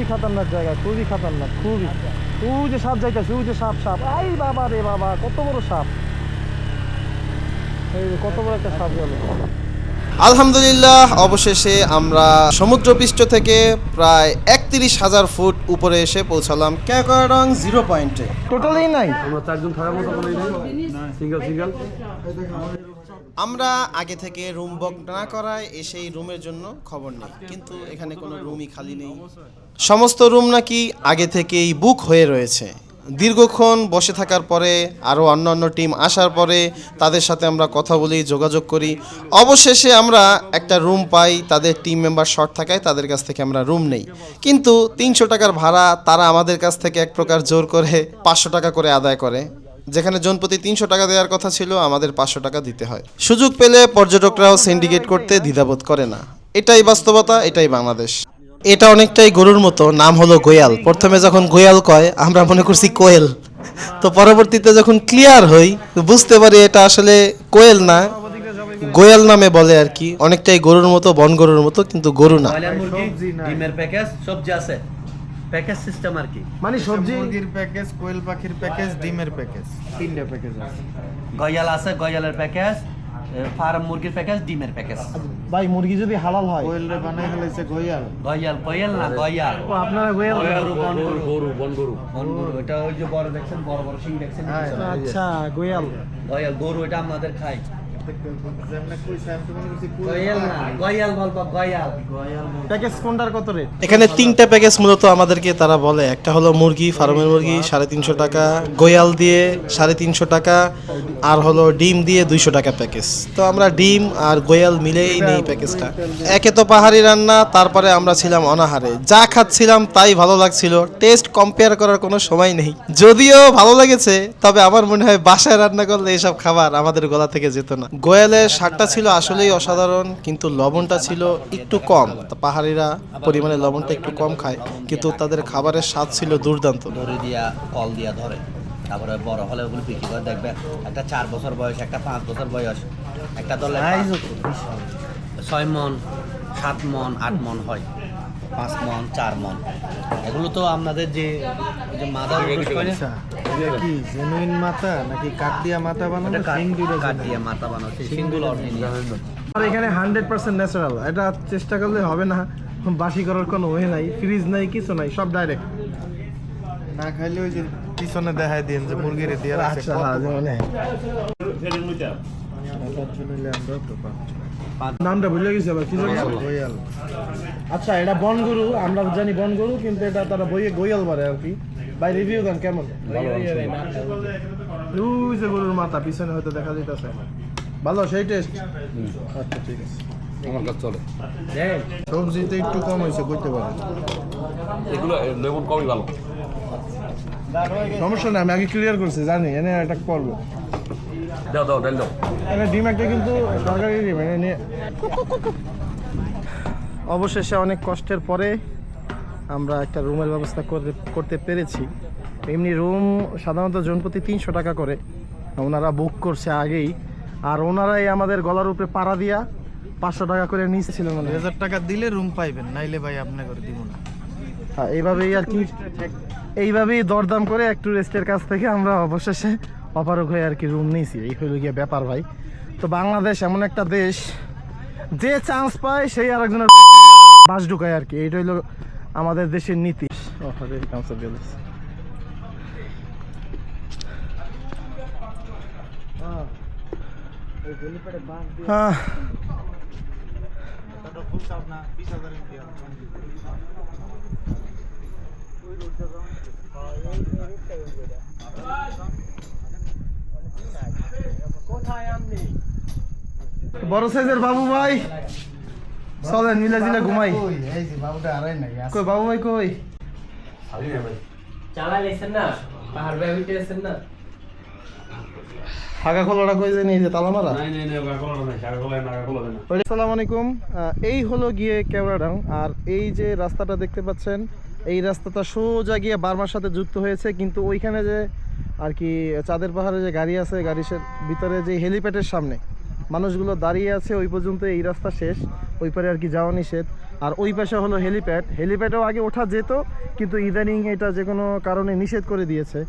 খুবই খাতারনাক জায়গা খুবই খাতারনাক খুবই। ওই যে সাপ যাইতেছে ওই যে সাপ সাপ। আই বাবা রে বাবা কত বড় সাপ। এই কত বড় একটা সাপ গেল। আলহামদুলিল্লাহ অবশেষে আমরা সমুদ্রপৃষ্ঠ থেকে প্রায় একত্রিশ হাজার ফুট উপরে এসে পৌঁছালাম ক্যাকারং জিরো পয়েন্টে। টোটালি নাই। আমরা চারজন থাকার মতো কোনো সিঙ্গেল সিঙ্গেল আমরা আগে থেকে রুম বুক না করায় এসেই রুমের জন্য খবর নেই। কিন্তু এখানে কোনো রুমই খালি নেই। সমস্ত রুম নাকি আগে থেকেই বুক হয়ে রয়েছে। দীর্ঘক্ষণ বসে থাকার পরে আরও অন্য অন্য টিম আসার পরে তাদের সাথে আমরা কথা বলি যোগাযোগ করি। অবশেষে আমরা একটা রুম পাই, তাদের টিম মেম্বার শর্ট থাকায় তাদের কাছ থেকে আমরা রুম নেই। কিন্তু তিনশো টাকার ভাড়া তারা আমাদের কাছ থেকে এক প্রকার জোর করে পাঁচশো টাকা করে আদায় করে। যেখানে জনপ্রতি তিনশো টাকা দেওয়ার কথা ছিল, আমাদের পাঁচশো টাকা দিতে হয়। সুযোগ পেলে পর্যটকরাও সিন্ডিকেট করতে দ্বিধাবোধ করে না। এটাই বাস্তবতা, এটাই বাংলাদেশ। এটা অনেকটাই গরুর মতো নাম হলো গোয়াল। প্রথমে যখন গোয়াল কয় আমরা মনে করছি কোয়েল। তো পরবর্তীতে যখন ক্লিয়ার হই বুঝতে পারি এটা আসলে কোয়েল না। গোয়াল নামে বলে আর কি। অনেকটাই গরুর মতো বন গরুর মতো কিন্তু গরু না। ডিমের প্যাকেজ সবজি আছে। প্যাকেজ সিস্টেম আর কি। মানে সবজি মুরগির প্যাকেজ কোয়েল পাখির প্যাকেজ ডিমের প্যাকেজ তিনটা প্যাকেজ আছে। গয়াল আছে গয়ালের প্যাকেজ ফার্ম মুরগির প্যাকেজ ডিমের প্যাকেজ ভাই মুরগি যদি হালাল হয়। কোয়েল রে বানাই ফেলেছে গোয়াল। গয়াল গয়াল না গয়াল। ও আপনারা গোয়াল গরু বন গরু। গরু বন গরু। বন গরু এটা ওই যে বড় দেখছেন বড় বড় সিং দেখছেন হ্যাঁ। আচ্ছা গোয়াল। গয়াল গরু এটা আমাদের খাই এখানে তিনটা প্যাকেজ মূলত আমাদেরকে তারা বলে। একটা হলো মুরগি, ফার্মের মুরগি, সাড়ে তিনশো টাকা। গোয়াল দিয়ে সাড়ে তিনশো টাকা। আর হলো ডিম দিয়ে দুইশো টাকা প্যাকেজ তো আমরা ডিম আর গোয়াল মিলেই নেই প্যাকেজটা একে তো পাহাড়ি রান্না, তারপরে আমরা ছিলাম অনাহারে। যা খাচ্ছিলাম তাই ভালো লাগছিল। টেস্ট কম্পেয়ার করার কোনো সময় নেই। যদিও ভালো লেগেছে, তবে আমার মনে হয় বাসায় রান্না করলে এসব খাবার আমাদের গলা থেকে যেত না। গোয়ালের স্বাদটা ছিল আসলেই অসাধারণ কিন্তু লবণটা ছিল একটু কম। তা পাহাড়িরা পরিমাণে লবণটা একটু কম খায় কিন্তু তাদের খাবারের স্বাদ ছিল দুর্দান্ত। দড়ি দিয়া কল দিয়া ধরে। তারপরে বড় হলে ওগুলো বিক্রি করে দেখবে একটা চার বছর বয়স একটা পাঁচ বছর বয়স। একটা দলে ছয় মন সাত মন আট মন হয়। পাঁচ মন চার মন। এগুলো তো আপনাদের যে যে মাদার আচ্ছা কি জেনুইন মাথা নাকি কাঠ দিয়া মাথা বানানো কাঠ দিয়ে মাথা বানাচ্ছে সিংগুলো আর এখানে হান্ড্রেড পার্সেন্ট ন্যাচারাল এটা চেষ্টা করলে হবে না। বাসি করার কোনো ওয়ে নাই ফ্রিজ নাই কিছু নাই সব ডাইরেক্ট না খাইলে ওই যে পিছনে দেখাই দিন যে মুরগিরে দিয়ে আচ্ছা কত মানে নামটা ভুলে গেছি আবার কি গোয়াল আচ্ছা এটা বনগরু আমরা জানি বনগরু কিন্তু এটা তারা বইয়ে গোয়াল বলে আর কি। ভাই রিভিউ দেন কেমন? ওই যে গরুর মাথা পিছনে হয়তো দেখা যাইতেছে। ভালো সেই টেস্ট আচ্ছা ঠিক আছে। আমার কাছে চলে। সবজিতে একটু কম হয়েছে এগুলো কমই ভালো। সমস্যা নেই আমি আগে ক্লিয়ার করছি জানি এনে এটা করব। দাও দাও ডাল দাও। এনে ডিম একটা কিন্তু সরকারি ডিম এনে। নিয়ে অবশেষে অনেক কষ্টের পরে আমরা একটা রুমের ব্যবস্থা করতে করতে পেরেছি। এমনি রুম সাধারণত জনপ্রতি তিনশো টাকা করে। ওনারা বুক করছে আগেই। আর ওনারাই আমাদের গলার উপরে পাড়া দিয়া পাঁচশো টাকা করে নিয়েছিল মানে হাজার টাকা দিলে রুম পাইবেন নাইলে ভাই আপনি করে দিব না। হ্যাঁ, এইভাবেই আর কি এইভাবেই দরদাম করে এক টুরিস্টের কাছ থেকে আমরা অবশেষে অপারক হয়ে আর কি রুম নিয়েছি এই হইল গিয়ে ব্যাপার ভাই। তো বাংলাদেশ এমন একটা দেশ যে চান্স পায় সেই আরেকজনের বাস ঢুকায় আর কি। এইটা হইল আমাদের দেশের নীতি। আরে, cancel গেল। হ্যাঁ বড় সাইজের বাবু ভাই। চলেন মিলে জিলে ঘুমাই। ওই এই যে বাবুটা আড়াই নাই কই বাবু ভাই কই? ফাঁকা খোলাটা কই জানি যে তালা মারা? আসসালামু আলাইকুম। এই হলো গিয়ে কেওড়াডাং আর এই যে রাস্তাটা দেখতে পাচ্ছেন এই রাস্তাটা সোজা গিয়ে বার্মার সাথে যুক্ত হয়েছে কিন্তু ওইখানে যে আর কি চাঁদের পাহাড়ে যে গাড়ি আছে গাড়ির ভিতরে যে হেলিপ্যাডের সামনে। মানুষগুলো দাঁড়িয়ে আছে, ওই পর্যন্ত এই রাস্তা শেষ, ওই পারে আর কি যাওয়া নিষেধ। আর ওই পাশে হলো হেলিপ্যাড। হেলিপ্যাডেও আগে ওঠা যেত, কিন্তু ইদানিং এটা যে কোনো কারণে নিষেধ করে দিয়েছে।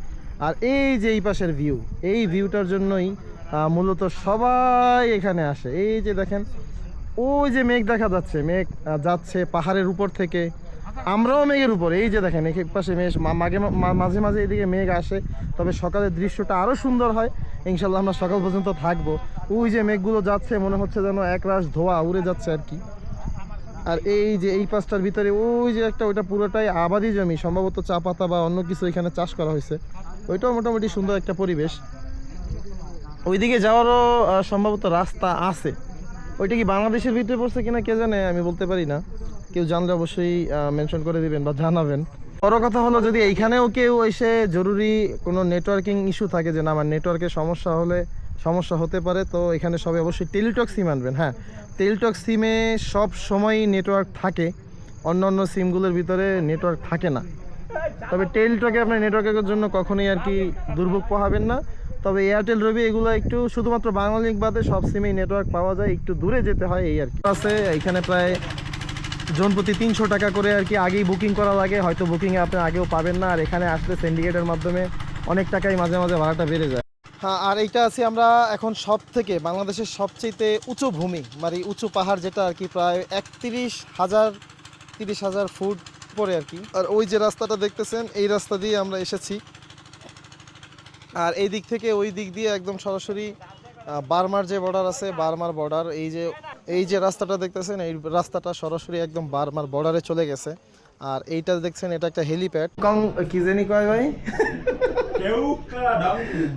আর এই যে এই পাশের ভিউ এই ভিউটার জন্যই মূলত সবাই এখানে আসে। এই যে দেখেন, ওই যে মেঘ দেখা যাচ্ছে। মেঘ যাচ্ছে পাহাড়ের উপর থেকে। আমরাও মেঘের উপর। এই যে দেখেন, এক পাশে মেঘ মাঝে মাঝে এদিকে মেঘ আসে। তবে সকালের দৃশ্যটা আরও সুন্দর হয়। ইনশাল্লাহ আমরা সকাল পর্যন্ত থাকব। ওই যে মেঘগুলো যাচ্ছে, মনে হচ্ছে যেন একরাশ ধোয়া উড়ে যাচ্ছে আর কি। আর এই যে এই পাঁচটার ভিতরে, ওই যে একটা, ওইটা পুরোটাই আবাদি জমি। সম্ভবত চা পাতা বা অন্য কিছু এখানে চাষ করা হয়েছে। ওইটাও মোটামুটি সুন্দর একটা পরিবেশ। ওইদিকে যাওয়ারও সম্ভবত রাস্তা আছে। ওইটা কি বাংলাদেশের ভিতরে পড়ছে কিনা কে জানে আমি বলতে পারি না। কেউ জানলে অবশ্যই মেনশন করে দিবেন বা জানাবেন। বড় কথা হলো যদি এইখানেও কেউ এসে জরুরি কোনো নেটওয়ার্কিং ইস্যু থাকে যে না, আমার নেটওয়ার্কের সমস্যা হলে সমস্যা হতে পারে, তো এখানে সবাই অবশ্যই টেলিটক সিম আনবেন। হ্যাঁ টেলিটক সিমে সব সময়ই নেটওয়ার্ক থাকে অন্য অন্য সিমগুলোর ভিতরে নেটওয়ার্ক থাকে না। তবে টেলিটকে আপনার নেটওয়ার্কের জন্য কখনোই আর কি দুর্ভোগ পোহাবেন না। তবে এয়ারটেল রবি এগুলো একটু শুধুমাত্র বাংলালিঙ্ক বাদে সব সিমেই নেটওয়ার্ক পাওয়া যায়, একটু দূরে যেতে হয় এই আর কি। আছে এখানে প্রায় জন প্রতি তিনশো টাকা করে আর কি আগেই বুকিং করা লাগে। হয়তো বুকিংয়ে আপনি আগেও পাবেন না। আর এখানে আসলে সিন্ডিকেটের মাধ্যমে অনেক টাকাই মাঝে মাঝে ভাড়াটা বেড়ে যায়। হ্যাঁ আর এইটা আছি আমরা এখন সব থেকে বাংলাদেশের সবচেয়ে উঁচু ভূমি মানে উঁচু পাহাড় যেটা আর কি প্রায় একত্রিশ হাজার, তিরিশ হাজার ফুট পরে আর কি। আর ওই যে রাস্তাটা দেখতেছেন, এই রাস্তা দিয়ে আমরা এসেছি। আর এই দিক থেকে ওই দিক দিয়ে একদম সরাসরি বার্মার যে বর্ডার আছে বার্মার বর্ডার এই যে এই যে রাস্তাটা দেখতেছেন এই রাস্তাটা সরাসরি একদম বার্মার বর্ডারে চলে গেছে। আর এইটা দেখছেন এটা একটা হেলিপ্যাড কং কি জানি কয় ভাই?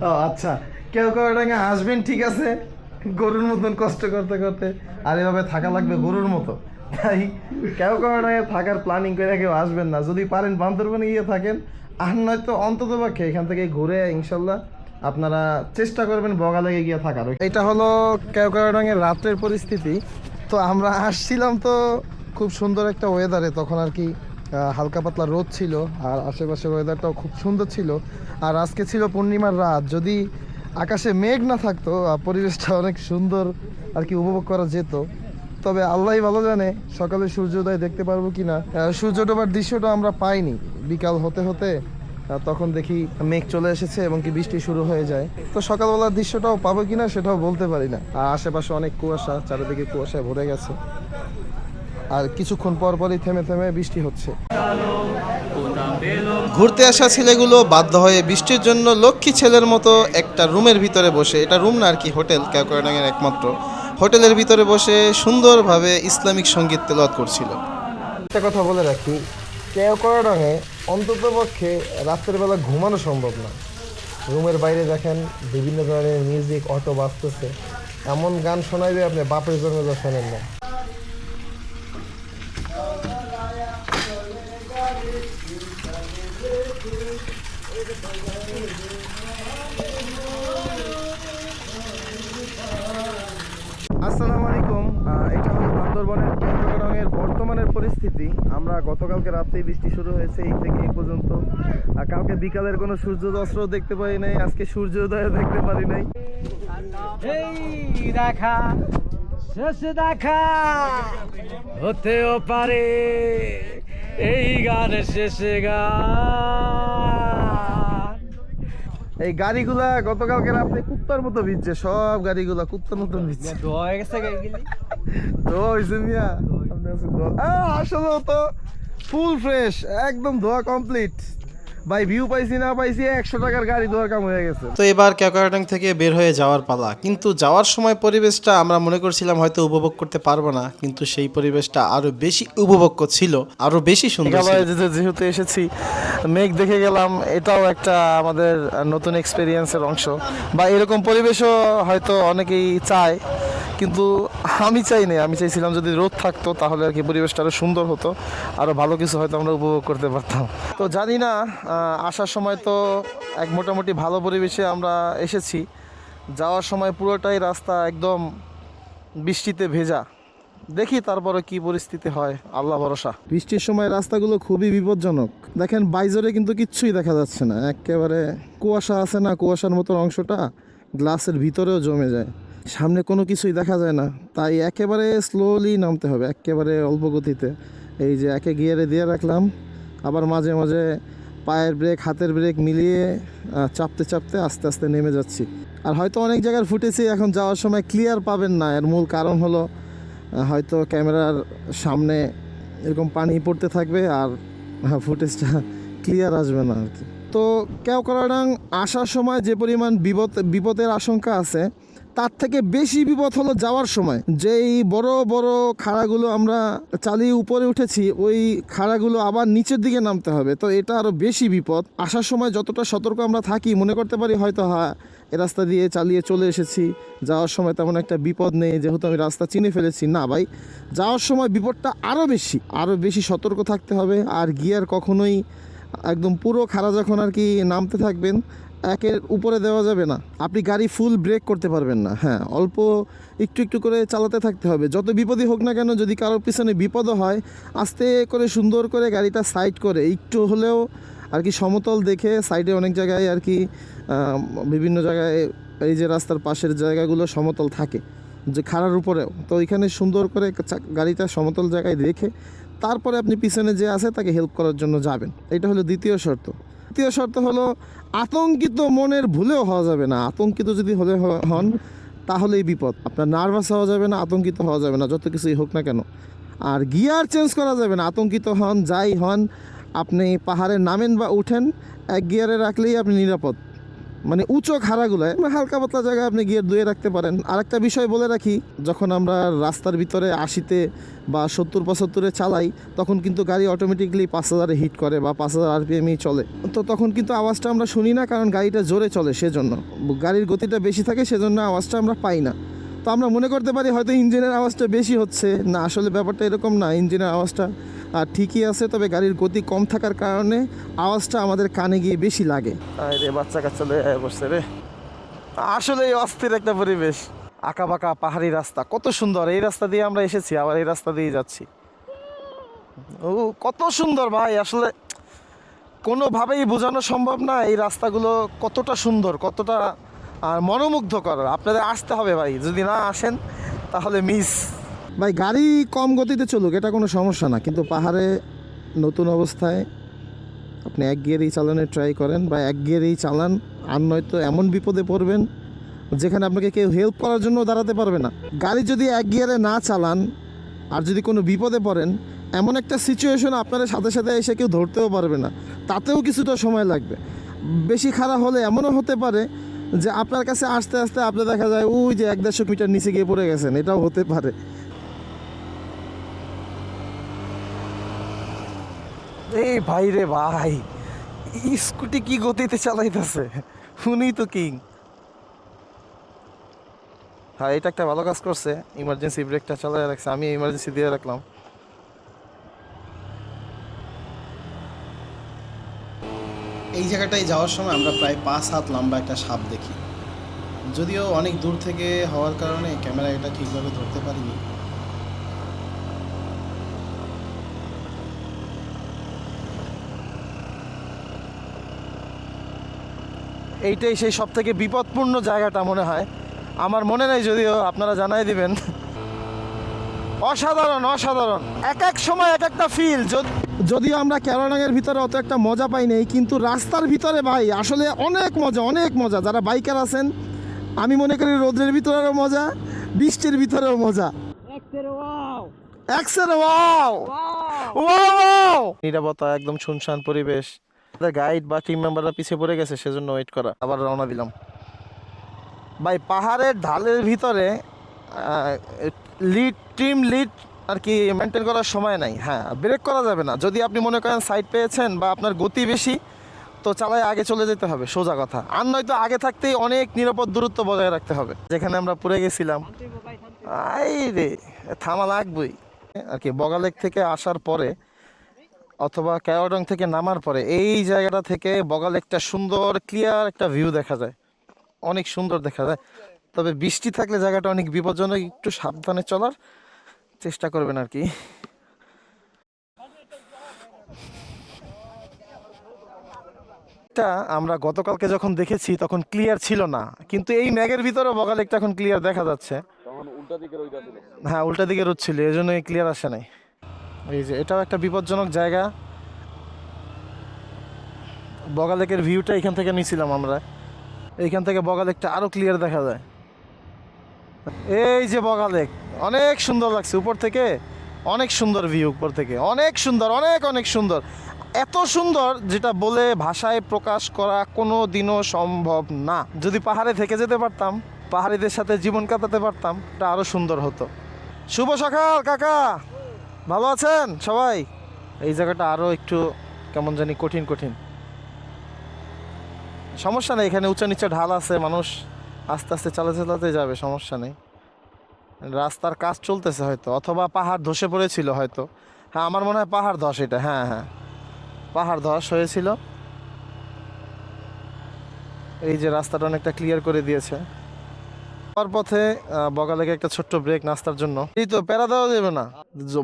ও আচ্ছা। কেউ কেউ এটাকে আসবেন ঠিক আছে? গরুর মতন কষ্ট করতে করতে। আর এভাবে থাকা লাগবে গরুর মতো। তাই কেউ কেউ এটাকে থাকার প্ল্যানিং করে কেউ আসবেন না। যদি পারেন বান্দরবনে গিয়ে থাকেন আর নয়তো অন্তত পক্ষে এখান থেকে ঘুরে ইনশাল্লাহ। আপনারা চেষ্টা করবেন বগালেগে গিয়ে থাকার। এটা হলো রঙের রাত্রের পরিস্থিতি। তো আমরা আসছিলাম তো খুব সুন্দর একটা ওয়েদারে তখন আর কি হালকা পাতলা রোদ ছিল, আর আশেপাশের ওয়েদারটাও খুব সুন্দর ছিল। আর আজকে ছিল পূর্ণিমার রাত। যদি আকাশে মেঘ না থাকতো পরিবেশটা অনেক সুন্দর আর কি উপভোগ করা যেত। তবে আল্লাহ ভালো জানে, সকালে সূর্যোদয় দেখতে পারব কি না সূর্য ডোবার দৃশ্যটা আমরা পাইনি। বিকাল হতে হতে তখন দেখি মেঘ চলে এসেছে এবং কি বৃষ্টি শুরু হয়ে যায়। তো সকালবেলার দৃশ্যটাও পাবো কিনা সেটাও বলতে পারি না। আর আশেপাশে অনেক কুয়াশা চারিদিকে কুয়াশায় ভরে গেছে। আর কিছুক্ষণ পর পরই থেমে থেমে বৃষ্টি হচ্ছে। ঘুরতে আসা ছেলেগুলো বাধ্য হয়ে বৃষ্টির জন্য লক্ষ্মী ছেলের মতো একটা রুমের ভিতরে বসে এটা রুম না আর কি হোটেল ক্যাকোয়াডাঙ্গের একমাত্র। হোটেলের ভিতরে বসে সুন্দরভাবে ইসলামিক সংগীত তেলাওয়াত করছিল। একটা কথা বলে রাখি কেউ করা রঙে অন্তত পক্ষে রাত্রের বেলা ঘুমানো সম্ভব না। রুমের বাইরে দেখেন বিভিন্ন ধরনের মিউজিক অটো বাজতেছে। এমন গান শোনাইবে আপনি বাপের জন্য যা শোনেন না। আসসালামু আলাইকুম। এটা হলো বান্দরবনের কেন্দ্রগড়ের বর্তমানের পরিস্থিতি আমরা গতকালকে রাতেই বৃষ্টি শুরু হয়েছে এই থেকে এই পর্যন্ত। আর কালকে বিকালের কোনো সূর্যোদস্ত্র দেখতে পারি নাই আজকে সূর্যোদয় দেখতে পারি নাই। এই দেখা শেষ দেখা হতেও পারে। এই গানের শেষে গান। এই গাড়িগুলা গতকালকে রাতে কুত্তার মতো ভিজছে সব গাড়িগুলা কুত্তার মতো ভিজছে। ধোয়া হয়ে গেছে গেলি ধোয়া হয়েছে মিয়া। ধোয়া আহ, তো ফুল ফ্রেশ একদম ধোয়া কমপ্লিট ভাই ভিউ পাইছি না পাইছি একশো টাকার গাড়ি ধোয়ার কাম হয়ে গেছে। তো এবার ক্যাকোয়াডাং থেকে বের হয়ে যাওয়ার পালা। কিন্তু যাওয়ার সময় পরিবেশটা আমরা মনে করছিলাম হয়তো উপভোগ করতে পারব না কিন্তু সেই পরিবেশটা আরও বেশি উপভোগ্য ছিল আরও বেশি সুন্দর যেহেতু এসেছি মেঘ দেখে গেলাম এটাও একটা আমাদের নতুন এক্সপিরিয়েন্সের অংশ। বা এরকম পরিবেশও হয়তো অনেকেই চায় কিন্তু আমি চাই না আমি চাইছিলাম যদি রোদ থাকতো তাহলে আর কি পরিবেশটা আরও সুন্দর হতো আরও ভালো কিছু হয়তো আমরা উপভোগ করতে পারতাম। তো জানি না আসার সময় তো এক মোটামুটি ভালো পরিবেশে আমরা এসেছি। যাওয়ার সময় পুরোটাই রাস্তা একদম বৃষ্টিতে ভেজা। দেখি তারপরে কি পরিস্থিতি হয়, আল্লাহ ভরসা। বৃষ্টির সময় রাস্তাগুলো খুবই বিপজ্জনক। দেখেন বাইজরে কিন্তু কিচ্ছুই দেখা যাচ্ছে না। একেবারে কুয়াশা আছে না, কুয়াশার মতো অংশটা গ্লাসের ভিতরেও জমে যায়। সামনে কোনো কিছুই দেখা যায় না। তাই একেবারে স্লোলি নামতে হবে, একেবারে অল্প গতিতে। এই যে একে গিয়ারে দিয়ে রাখলাম, আবার মাঝে মাঝে পায়ের ব্রেক, হাতের ব্রেক মিলিয়ে চাপতে চাপতে আস্তে আস্তে নেমে যাচ্ছি। আর হয়তো অনেক জায়গার ফুটেছি এখন যাওয়ার সময় ক্লিয়ার পাবেন না। এর মূল কারণ হলো হয়তো ক্যামেরার সামনে এরকম পানি পড়তে থাকবে আর ফুটেজটা ক্লিয়ার আসবে না আর কি। তো কেওকরাডাং আসার সময় যে পরিমাণ বিপদ, বিপদের আশঙ্কা আছে তার থেকে বেশি বিপদ হলো যাওয়ার সময়। যেই বড় বড় খাড়াগুলো আমরা চালিয়ে উপরে উঠেছি, ওই খাড়াগুলো আবার নিচের দিকে নামতে হবে। তো এটা আরও বেশি বিপদ। আসার সময় যতটা সতর্ক আমরা থাকি, মনে করতে পারি হয়তো হ্যাঁ এ রাস্তা দিয়ে চালিয়ে চলে এসেছি। যাওয়ার সময় তেমন একটা বিপদ নেই, যেহেতু আমি রাস্তা চিনে ফেলেছি। না ভাই, যাওয়ার সময় বিপদটা আরও বেশি। আরও বেশি সতর্ক থাকতে হবে। আর গিয়ার কখনোই একদম পুরো খাড়া যখন আর কি নামতে থাকবেন একের উপরে দেওয়া যাবে না। আপনি গাড়ি ফুল ব্রেক করতে পারবেন না। হ্যাঁ অল্প একটু একটু করে চালাতে থাকতে হবে। যত বিপদই হোক না কেন, যদি কারোর পিছনে বিপদও হয়, আস্তে করে সুন্দর করে গাড়িটা সাইড করে, একটু হলেও আর কি সমতল দেখে সাইডে অনেক জায়গায় আর কি বিভিন্ন জায়গায় এই যে রাস্তার পাশের জায়গাগুলো সমতল থাকে, যে খাড়ার উপরেও। তো ওইখানে সুন্দর করে গাড়িটা সমতল জায়গায় রেখে তারপরে আপনি পিছনে যে আছে তাকে হেল্প করার জন্য যাবেন। এটা হলো দ্বিতীয় শর্ত। তৃতীয় শর্ত হলো, আতঙ্কিত মনের ভুলেও হওয়া যাবে না। আতঙ্কিত যদি হলে হন, তাহলেই বিপদ। আপনার নার্ভাস হওয়া যাবে না, আতঙ্কিত হওয়া যাবে না, যত কিছুই হোক না কেন। আর গিয়ার চেঞ্জ করা যাবে না, আতঙ্কিত হন, যাই হন, আপনি পাহাড়ে নামেন বা উঠেন, এক গিয়ারে রাখলেই আপনি নিরাপদ। মানে উঁচু খাড়াগুলোয় মানে হালকা পাতলা জায়গায় আপনি গিয়ে ধুয়ে রাখতে পারেন। আর একটা বিষয় বলে রাখি, যখন আমরা রাস্তার ভিতরে আশিতে বা সত্তর পঁচাত্তরে চালাই, তখন কিন্তু গাড়ি অটোমেটিকলি পাঁচ হাজারে হিট করে বা পাঁচ হাজার আরপিএমই চলে। তো তখন কিন্তু আওয়াজটা আমরা শুনি না, কারণ গাড়িটা জোরে চলে সেজন্য। গাড়ির গতিটা বেশি থাকে সেজন্য আওয়াজটা আমরা পাই না। তো আমরা মনে করতে পারি হয়তো ইঞ্জিনের আওয়াজটা বেশি হচ্ছে। না, আসলে ব্যাপারটা এরকম না। ইঞ্জিনের আওয়াজটা ঠিকই আছে, তবে গাড়ির গতি কম থাকার কারণে আওয়াজটা আমাদের কানে গিয়ে বেশি লাগে। রে, বাচ্চা কাচ্চা লয়ে বসছে রে। আসলে অস্থির একটা পরিবেশ। আঁকা বাঁকা পাহাড়ি রাস্তা, কত সুন্দর। এই রাস্তা দিয়ে আমরা এসেছি, আবার এই রাস্তা দিয়ে যাচ্ছি। ও, কত সুন্দর ভাই, আসলে কোনোভাবেই বোঝানো সম্ভব না এই রাস্তাগুলো কতটা সুন্দর, কতটা আর মনোমুগ্ধকর। আপনাদের আসতে হবে ভাই, যদি না আসেন, তাহলে মিস ভাই, গাড়ি কম গতিতে চলুক, এটা কোনো সমস্যা না। কিন্তু পাহাড়ে নতুন অবস্থায় আপনি এক গিয়ারেই চালানোর ট্রাই করেন বা এক গিয়ারেই চালান, আর নয়তো এমন বিপদে পড়বেন যেখানে আপনাকে কেউ হেল্প করার জন্য দাঁড়াতে পারবে না। গাড়ি যদি এক গিয়ারে না চালান, আর যদি কোনো বিপদে পড়েন, এমন একটা সিচুয়েশন আপনার সাথে সাথে এসে কেউ ধরতেও পারবে না। তাতেও কিছুটা সময় লাগবে। বেশি খারাপ হলে এমনও হতে পারে যে আপনার কাছে আস্তে আস্তে আপনি দেখা যায়, ওই যে এক দেড়শো মিটার নিচে গিয়ে পড়ে গেছেন। এটাও হতে পারে। এই ভাই রে ভাই স্কুটি কি গতিতে চালাইতেছে? উনি তো কিং। হ্যাঁ এটা একটা ভালো কাজ করছে ইমার্জেন্সি ব্রেকটা চালাই রাখছে আমি ইমার্জেন্সি দিয়ে রাখলাম। এই জায়গাটায় যাওয়ার সময় আমরা প্রায় পাঁচ হাত লম্বা একটা সাপ দেখি। যদিও অনেক দূর থেকে হওয়ার কারণে ক্যামেরা এটা ঠিকভাবে ধরতে পারিনি। এইটাই সেই সব থেকে বিপদপূর্ণ জায়গাটা মনে হয়। আমার মনে নেই যদিও আপনারা জানাই দিবেন। অসাধারণ অসাধারণ। এক এক সময় এক একটা ফিল যদিও আমরা ক্যারানাঙের ভিতরে অত একটা মজা পাই নাই কিন্তু রাস্তার ভিতরে ভাই আসলে অনেক মজা অনেক মজা। যারা বাইকার আছেন আমি মনে করি রোদ্রের ভিতরেও মজা বৃষ্টির ভিতরেও মজা। এক্সের ওয়াও ওয়াও নিরাপত্তা একদম শুনশান পরিবেশ। গাইড বা টিম মেম্বাররা পিছিয়ে পড়ে গেছে, সেজন্য ওয়েট করা। আবার রওনা দিলাম। ভাই, পাহাড়ের ঢালের ভিতরে লিড টিম লিড আর কি মেনটেন করার সময় নাই। হ্যাঁ ব্রেক করা যাবে না। যদি আপনি মনে করেন সাইড পেয়েছেন বা আপনার গতি বেশি, তো চালায় আগে চলে যেতে হবে, সোজা কথা। আর নয়তো আগে থাকতেই অনেক নিরাপদ দূরত্ব বজায় রাখতে হবে। যেখানে আমরা পড়ে গেছিলাম। আই রে থামা লাগবেই। আর কি, বগালেক থেকে আসার পরে অথবা ক্যাওয়াডং থেকে নামার পরে এই জায়গাটা থেকে বগাল একটা সুন্দর ক্লিয়ার একটা ভিউ দেখা যায়। অনেক সুন্দর দেখা যায়। তবে বৃষ্টি থাকলে জায়গাটা অনেক বিপজ্জনক একটু সাবধানে চলার চেষ্টা করবেন আর কি। লেকটা আমরা গতকালকে যখন দেখেছি তখন ক্লিয়ার ছিল না। কিন্তু এই ম্যাগের ভিতরে বগা লেকটা এখন ক্লিয়ার দেখা যাচ্ছে। হ্যাঁ উল্টা দিকে রোদ ছিল এই জন্য ক্লিয়ার আসে নাই। এই যে, এটাও একটা বিপজ্জনক জায়গা। বগা লেকের ভিউটা এখান থেকে নিয়েছিলাম আমরা। এইখান থেকে বগা লেকটা আরও ক্লিয়ার দেখা যায়। এই যে বগা লেক অনেক সুন্দর লাগছে উপর থেকে, অনেক সুন্দর ভিউ উপর থেকে, অনেক সুন্দর, অনেক অনেক সুন্দর। এত সুন্দর যেটা বলে ভাষায় প্রকাশ করা কোনো দিনও সম্ভব না। যদি পাহাড়ে থেকে যেতে পারতাম, পাহাড়িদের সাথে জীবন কাটাতে পারতাম এটা আরও সুন্দর হতো। শুভ সকাল, কাকা! ভালো আছেন সবাই? এই জায়গাটা আরও একটু কেমন জানি কঠিন কঠিন। সমস্যা নেই, এখানে উঁচা নিচে ঢাল আছে, মানুষ আস্তে আস্তে চালাতে চালাতে যাবে, সমস্যা নেই। রাস্তার কাজ চলতেছে হয়তো, অথবা পাহাড় ধসে পড়েছিল হয়তো। হ্যাঁ আমার মনে হয় পাহাড় ধস এটা হ্যাঁ হ্যাঁ। পাহাড় ধস হয়েছিল। এই যে রাস্তাটা অনেকটা ক্লিয়ার করে দিয়েছে। যাওয়ার পথে বগালেকে একটা ছোট্ট ব্রেক নাস্তার জন্য। এই তো প্যারা দেওয়া যাবে না।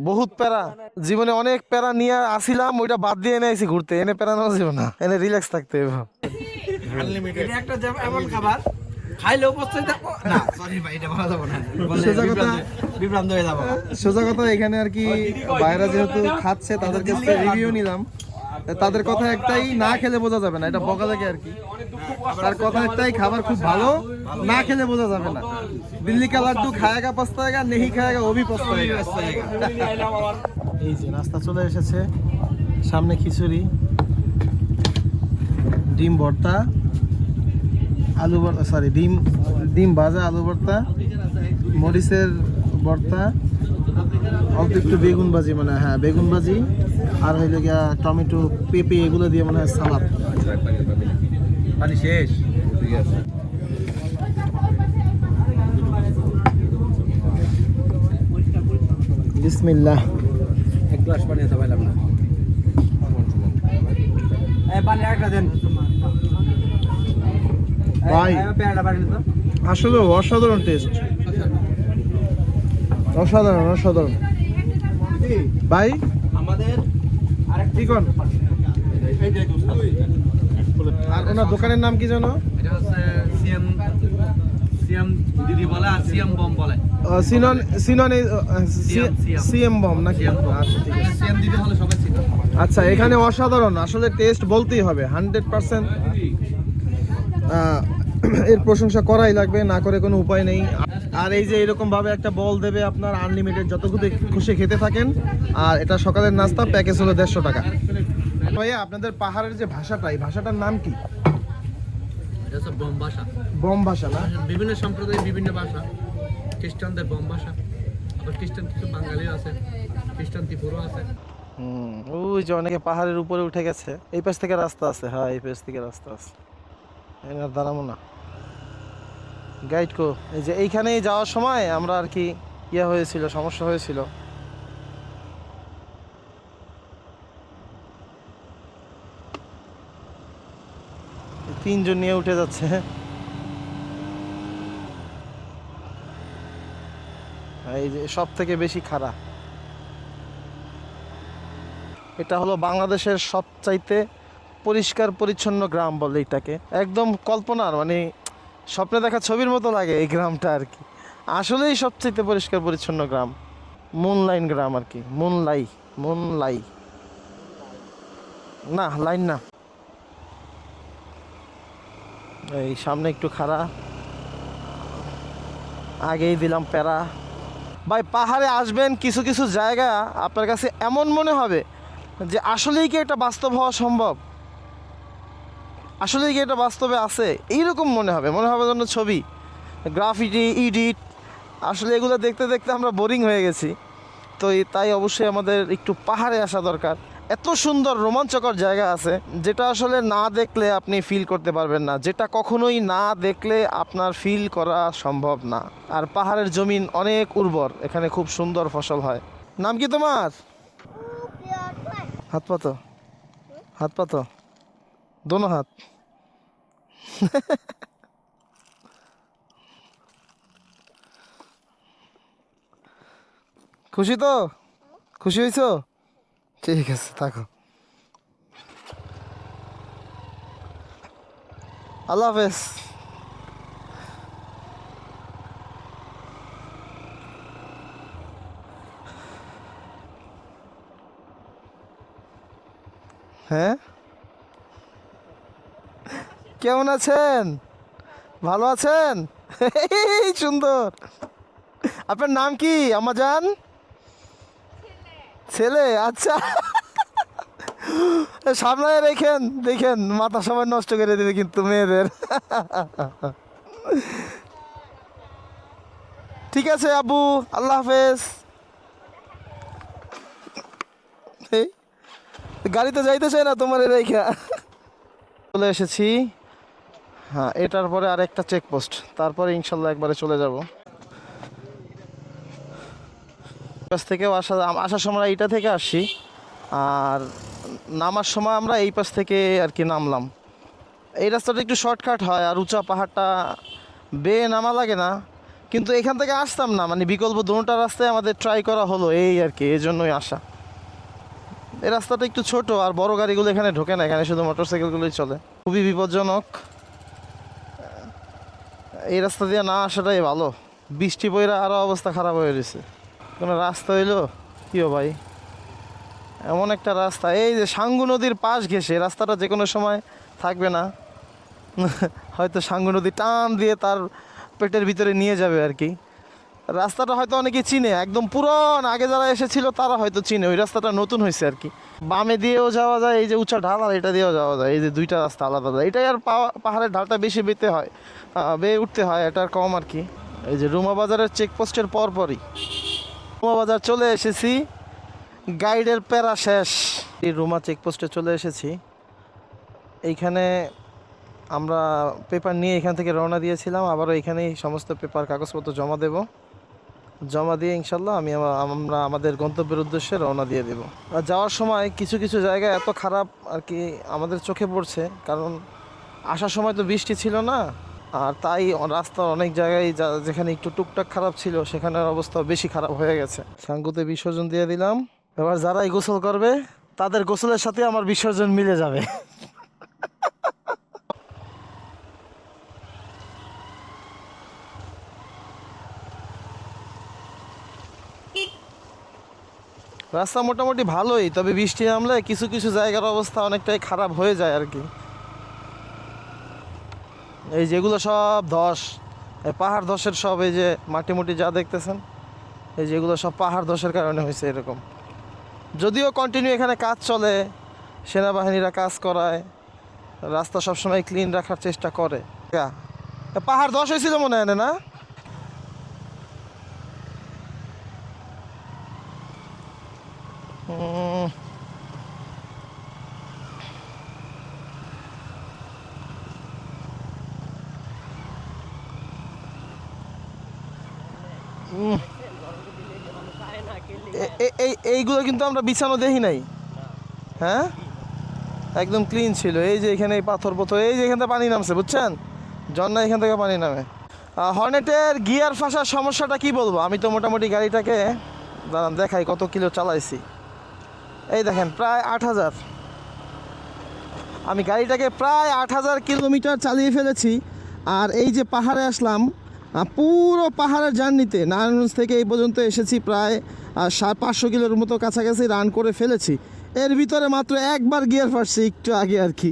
বহুত প্যারা। জীবনে অনেক প্যারা নিয়ে আসিলাম ওইটা বাদ দিয়ে এনে আইছি ঘুরতে। এনে প্যারা নেওয়া যাবে না। এনে রিল্যাক্স থাকতে হবে। একটা এমন খাবার সোজা কথা এখানে আর কি বাইরে যেহেতু খাচ্ছে তাদের কাছে রিভিউ নিলাম। তাদের কথা একটাই, না খেলে বোঝা যাবে না, এটা বকা লাগে আর কি। তার কথা একটাই, খাবার খুব ভালো, না খেলে বোঝা যাবে না। দিল্লি কা লাড্ডু খায়গা পস্তায়গা, নেহি খায়গা ওভি পস্তায়গা। এই যে নাস্তা চলে এসেছে, সামনে খিচুড়ি, ডিম ভর্তা, আলু ভর্তা সরি ডিম ডিম ভাজা, আলু ভর্তা, মরিচের ভর্তা, অল্প একটু বেগুন ভাজি মানে হ্যাঁ বেগুন ভাজি আর হইলে গিয়া টমেটো পেঁপে এগুলো দিয়ে মনে হয় সালাদ। পানি শেষ? বিসমিল্লাহ। এক গ্লাস পানি এত পাইলাম না। পানি একটা দেন। ভাই। পেয়ারা পানি তো। আসলে অসাধারণ টেস্ট অসাধারণ অসাধারণ। ভাই? আমাদের আর ওনার দোকানের নাম কি জানো এটা হচ্ছে সিএম সিএম দিদি বলে আর সিএম বম বলে। সিনন। সিএম বম নাকি? আচ্ছা ঠিক আছে। সিএম দিদি হলে সবাই ছিল আচ্ছা এখানে অসাধারণ। আসলে টেস্ট বলতেই হবে হান্ড্রেড পার্সেন্ট এর প্রশংসা করাই লাগবে না করে কোনো উপায় নেই। আর এই যে এরকম ভাবে একটা বল দেবে আপনার আনলিমিটেড যতটুকু খুশি খেতে থাকেন আর এটা সকালের নাস্তা প্যাকেজ হলো দেড়শো টাকা। ভাইয়া আপনাদের পাহাড়ের যে ভাষাটা এই ভাষাটার নাম কি? বম ভাষা। না? বিভিন্ন সম্প্রদায়ের বিভিন্ন ভাষা। খ্রিস্টানদের বম ভাষা। আবার খ্রিস্টান কিছু বাঙালিও আছে খ্রিস্টান ওই যে অনেকে পাহাড়ের উপরে উঠে গেছে। এই পাশ থেকে রাস্তা আছে হ্যাঁ এই পাশ থেকে রাস্তা আছে। এখানে আর দাঁড়াবো না। গাইড কো এই যে এইখানেই যাওয়ার সময় আমরা আর কি ইয়ে হয়েছিল, সমস্যা হয়েছিল। তিনজন নিয়ে উঠে যাচ্ছে। এই যে সব থেকে বেশি খারাপ এটা হলো বাংলাদেশের সবচাইতে পরিষ্কার পরিচ্ছন্ন গ্রাম বলে এটাকে। একদম কল্পনার মানে স্বপ্নে দেখা ছবির মতো লাগে এই গ্রামটা আর কি। আসলেই সবচাইতে পরিষ্কার পরিচ্ছন্ন গ্রাম। মুনলাইন গ্রাম আর কি। মুনলাই মুনলাই না লাইন না। এই সামনে একটু খাড়া। আগেই দিলাম প্যারা। ভাই, পাহাড়ে আসবেন কিছু কিছু জায়গা আপনার কাছে এমন মনে হবে যে আসলেই কি এটা বাস্তব হওয়া সম্ভব? আসলেই কি এটা বাস্তবে আছে? এইরকম মনে হবে মনে হবে যেন ছবি গ্রাফিটি ইডিট আসলে এগুলো দেখতে দেখতে আমরা বোরিং হয়ে গেছি। তো তাই অবশ্যই আমাদের একটু পাহাড়ে আসা দরকার। এত সুন্দর রোমাঞ্চকর জায়গা আছে যেটা আসলে না দেখলে আপনি ফিল করতে পারবেন না। যেটা কখনোই না দেখলে আপনার ফিল করা সম্ভব না। আর পাহাড়ের জমিন অনেক উর্বর এখানে খুব সুন্দর ফসল হয়। নাম কি তোমার? হাত পাতো। হাত পাতো। দোনো হাত। খুশি তো খুশি হয়েছো ঠিক আছে থাকো আল্লাহ হাফেজ হ্যাঁ কেমন আছেন? ভালো আছেন? সুন্দর। আপনার নাম কি আমাজান ছেলে। আচ্ছা। সামনে রেখেন, দেখেন, মাথা সবাই নষ্ট করে দেবে কিন্তু মেয়েদের। ঠিক আছে আবু আল্লাহ হাফেজ। গাড়িতে যাইতে চাই না তোমার রেখা। চলে এসেছি। হ্যাঁ এটার পরে আর একটা চেকপোস্ট তারপরে ইনশাল্লাহ একবারে চলে যাব। পাশ থেকেও আসা আসার সময় এইটা থেকে আসি। আর নামার সময় আমরা এই পাশ থেকে আর কি নামলাম। এই রাস্তাটা একটু শর্টকাট হয় আর উঁচা পাহাড়টা বেয়ে নামা লাগে না। কিন্তু এখান থেকে আসতাম না। মানে বিকল্প দুটা রাস্তায় আমাদের ট্রাই করা হলো এই আর কি এই জন্যই আসা। এই রাস্তাটা একটু ছোট আর বড় গাড়িগুলো এখানে ঢোকে না। এখানে শুধু মোটরসাইকেলগুলোই চলে। খুবই বিপজ্জনক। এই রাস্তা দিয়ে না আসাটাই ভালো। বৃষ্টি বইরা আরও অবস্থা খারাপ হয়ে গেছে কোনো রাস্তা হইল? কিও ভাই? এমন একটা রাস্তা। এই যে সাঙ্গু নদীর পাশ ঘেসে রাস্তাটা যে কোনো সময় থাকবে না। হয়তো সাঙ্গু নদী টান দিয়ে তার পেটের ভিতরে নিয়ে যাবে আর কি। রাস্তাটা হয়তো অনেকে চিনে, একদম পুরন, আগে যারা এসেছিল তারা হয়তো চিনে, ওই রাস্তাটা নতুন হয়েছে আর কি। বামে দিয়েও যাওয়া যায়, এই যে উঁচা ঢাল আর এটা দিয়েও যাওয়া যায়, এই যে দুইটা রাস্তা আলাদা আলাদা। এটাই আর পাহাড়ের ঢালটা বেশি বেতে হয় বেয়ে উঠতে হয়, এটা আর কম আর কি। এই যে রুমা বাজারের চেকপোস্টের পরপরই। রুমা বাজার চলে এসেছি, গাইডের প্যারা শেষ। এই রুমা চেকপোস্টে চলে এসেছি। এইখানে আমরা পেপার নিয়ে এখান থেকে রওনা দিয়েছিলাম, আবারও এখানেই সমস্ত পেপার কাগজপত্র জমা দেব। জমা দিয়ে ইনশাল্লাহ আমি আমরা আমাদের গন্তব্যের উদ্দেশ্যে রওনা দিয়ে দেব। আর যাওয়ার সময় কিছু কিছু জায়গা এত খারাপ আর কি আমাদের চোখে পড়ছে, কারণ আসার সময় তো বৃষ্টি ছিল না, আর তাই রাস্তার অনেক জায়গায় যেখানে একটু টুকটাক খারাপ ছিল, সেখানের অবস্থা বেশি খারাপ হয়ে গেছে। সাঙ্গুতে বিসর্জন দিয়ে দিলাম। এবার যারাই গোসল করবে, তাদের গোসলের সাথে আমার বিসর্জন মিলে যাবে। রাস্তা মোটামুটি ভালোই, তবে বৃষ্টি নামলে কিছু কিছু জায়গার অবস্থা অনেকটাই খারাপ হয়ে যায় আর কি। এই যেগুলো সব ধস, এই পাহাড় ধসের সব এই যে মাটি মুটি যা দেখতেছেন, এই যেগুলো সব পাহাড় ধসের কারণে হয়েছে এরকম। যদিও কন্টিনিউ এখানে কাজ চলে, সেনাবাহিনীরা কাজ করায়, রাস্তা সবসময় ক্লিন রাখার চেষ্টা করে। পাহাড় ধস হয়েছিল মনে হয়, না উম, এ- এ- এই এইগুলো কিন্তু আমরা বিছানো দেখি নাই। হ্যাঁ? একদম ক্লিন ছিল। এই যে এখানে এই পাথর পথর এই যে এখান থেকে পানি নামছে, বুঝছেন? ঝর্ণা এখান থেকে পানি নামে। হর্নেটের গিয়ার ফাঁসার সমস্যাটা কি বলব? আমি তো মোটামুটি গাড়িটাকে, দাঁড়ান দেখাই কত কিলো চালাইছি। এই দেখেন, প্রায় আট হাজার। আমি গাড়িটাকে প্রায় আট হাজার কিলোমিটার চালিয়ে ফেলেছি। আর এই যে পাহাড়ে আসলাম পুরো পাহাড়ের জার্নিতে, নারায়ণগঞ্জ থেকে এই পর্যন্ত এসেছি প্রায় সাত পাঁচশো কিলোর মতো কাছাকাছি রান করে ফেলেছি। এর ভিতরে মাত্র একবার গিয়ার ফাটছে একটু আগে আর কি।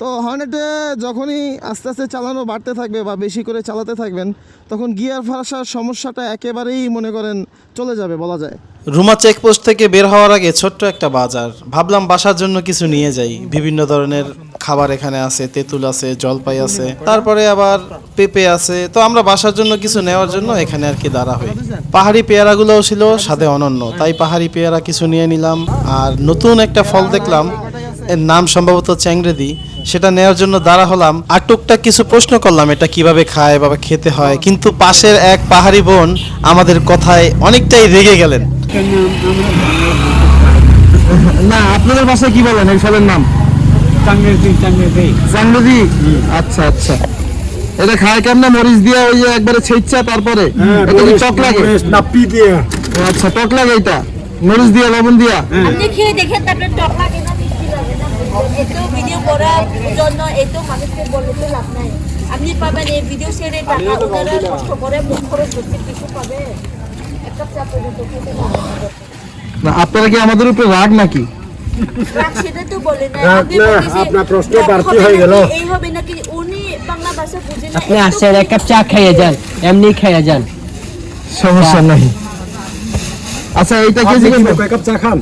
তো হর্নেটে যখনই আস্তে আস্তে চালানো বাড়তে থাকবে বা বেশি করে চালাতে থাকবেন, তখন গিয়ার ফাঁসার সমস্যাটা একেবারেই মনে করেন চলে যাবে বলা যায়। রুমা চেকপোস্ট থেকে বের হওয়ার আগে ছোট্ট একটা বাজার। ভাবলাম বাসার জন্য কিছু নিয়ে যাই। বিভিন্ন ধরনের খাবার এখানে আছে, তেঁতুল আছে, জলপাই আছে, তারপরে আবার পেঁপে আছে। তো আমরা বাসার জন্য কিছু নেওয়ার জন্য এখানে আর কি দাঁড়া হই। পাহাড়ি পেয়ারাগুলোও ছিল, স্বাদে অনন্য। তাই পাহাড়ি পেয়ারা কিছু নিয়ে নিলাম। আর নতুন একটা ফল দেখলাম। এর নাম সম্ভবত চ্যাংরেদি সেটা নেওয়ার জন্য দাঁড়া হলাম আর টুকটাক কিছু প্রশ্ন করলাম এটা কীভাবে খায় বা খেতে হয়। কিন্তু পাশের এক পাহাড়ি বোন আমাদের কথায় অনেকটাই রেগে গেলেন। না আপনাদের বাসায় কি বলেন? এই ফলের নাম? চাংরদি আচ্ছা আচ্ছা। এটা খায় কেমনে? মরিচ দিয়া ওই একবারে ছেইচ্ছা তারপরে? এটা কি টক লাগে? নাপি দিয়ে। আচ্ছা টক লাগে এটা? মরিচ দিয়া লবণ দিয়া? আপনি খেয়ে দেখেন তারপরে টক না লাগে না। এত ভিডিও করার জন্য এত মানুষকে বলে তো লাভ নাই। আপনি পাবেন এই ভিডিও টাকা ওনারা কষ্ট করে মুখ খরচ করতে কিছু পাবে? একটা না। আপনারা কি আমাদের উপরে রাগ নাকি? সেটা তো বলে না। রাগ আপনি না, বলতেছেন, আপনার প্রশ্ন বাড়তি হয়ে গেল। এই হবে নাকি? উনি বাংলা ভাষা বুঝে না আপনি এত এক কাপ চা খাইয়ে যান এমনি খাইয়ে যান। সমস্যা নাই। আচ্ছা এইটা কেজি কত? কয় কাপ চা খান?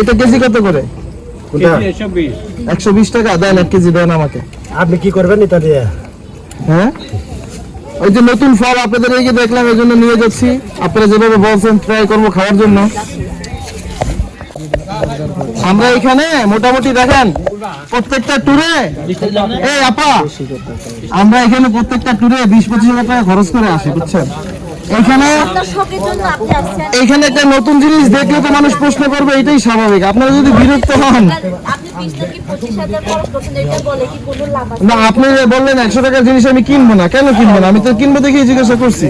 এটা কেজি কত করে? একশো বিশ। টাকা? দেন এক কেজি দেন আমাকে। আপনি কি করবেন এটা দিয়ে হ্যাঁ? ওই যে নতুন ফল আপনাদের এই যে দেখলাম এই জন্য নিয়ে যাচ্ছি। আপনারা যেভাবে বলছেন ট্রাই করব খাওয়ার জন্য। আমরা এখানে মোটামুটি দেখেন প্রত্যেকটা ট্যুরে এই আপা আমরা এখানে প্রত্যেকটা ট্যুরে বিশ পঁচিশ হাজার টাকা খরচ করে আসি বুঝছেন? এখানে আপনার শখের জন্য আপনি আসছেন এইখানে একটা নতুন জিনিস দেখলে তো মানুষ প্রশ্ন করবে এটাই স্বাভাবিক আপনারা যদি বিরক্ত হন আপনি বিশ থেকে পঁচিশ হাজার খরচ করছেন এটা বলে কি কোনো লাভ আছে না আপনি যে বললেন একশো টাকার জিনিস আমি কিনবো না কেন কিনবো না আমি তো কিনবো দেখেই জিজ্ঞাসা করছি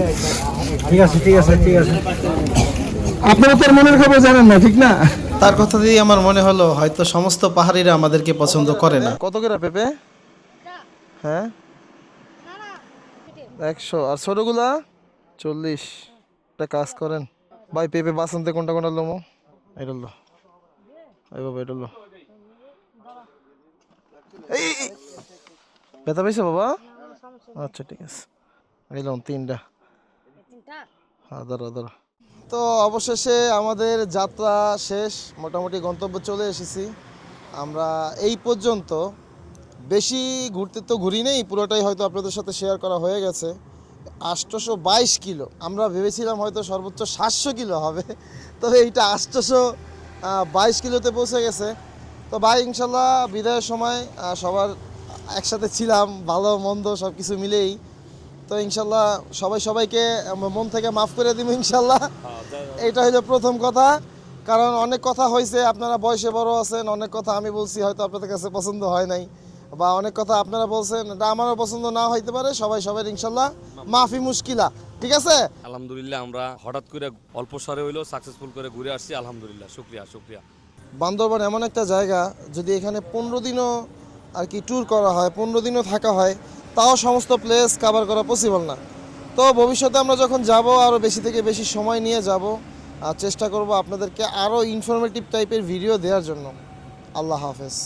ঠিক আছে ঠিক আছে ঠিক আছে আপনারা তো মনের খবর জানেন না ঠিক না তার কথা দিয়ে আমার মনে হলো হয়তো সমস্ত পাহাড়িরা আমাদেরকে পছন্দ করে না কত করে পেঁপে হ্যাঁ একশো আর ছোটগুলা চল্লিশ। একটা কাজ করেন। ভাই, পেঁপে বাসন্তে কোনটা কোনটা লোমো? এটা লো। এই বাবা, এটা লো। এই। ব্যথা পেয়েছে বাবা? আচ্ছা ঠিক আছে। এলাম তিনটা। হ্যাঁ দাঁড়া তো অবশেষে আমাদের যাত্রা শেষ। মোটামুটি গন্তব্য চলে এসেছি। আমরা এই পর্যন্ত। বেশি ঘুরতে তো ঘুরি নেই। পুরোটাই হয়তো আপনাদের সাথে শেয়ার করা হয়ে গেছে। আটশোশো বাইশ কিলো। আমরা ভেবেছিলাম হয়তো সর্বোচ্চ সাতশো কিলো হবে, তবে এইটা আটশোশো বাইশ কিলোতে পৌঁছে গেছে। তো ভাই, ইনশাল্লাহ বিদায়ের সময় সবার একসাথে ছিলাম, ভালো মন্দ সব কিছু মিলেই। তো ইনশাল্লাহ সবাই সবাইকে মন থেকে মাফ করে দিব ইনশাল্লাহ। এটা হলো প্রথম কথা। কারণ অনেক কথা হয়েছে, আপনারা বয়সে বড় আছেন, অনেক কথা আমি বলছি, হয়তো আপনাদের কাছে পছন্দ হয় নাই। বা অনেক কথা আপনারা বলছেন এটা আমারও পছন্দ না হইতে পারে সবাই সবাই ইনশাল্লাহ মাফি মুশকিলা। ঠিক আছে? আলহামদুলিল্লাহ আমরা হঠাৎ করে অল্প সারে হইলেও সাকসেসফুল করে ঘুরে আসছি আলহামদুলিল্লাহ শুক্রিয়া শুক্রিয়া। বান্দরবান এমন একটা জায়গা যদি এখানে পনেরো দিনও আর কি ট্যুর করা হয় পনেরো দিনও থাকা হয় তাও সমস্ত প্লেস কাভার করা পসিবল না। তো ভবিষ্যতে আমরা যখন যাব আরও বেশি থেকে বেশি সময় নিয়ে যাব আর চেষ্টা করব আপনাদেরকে আরও ইনফরমেটিভ টাইপের ভিডিও দেওয়ার জন্য। আল্লাহ হাফেজ।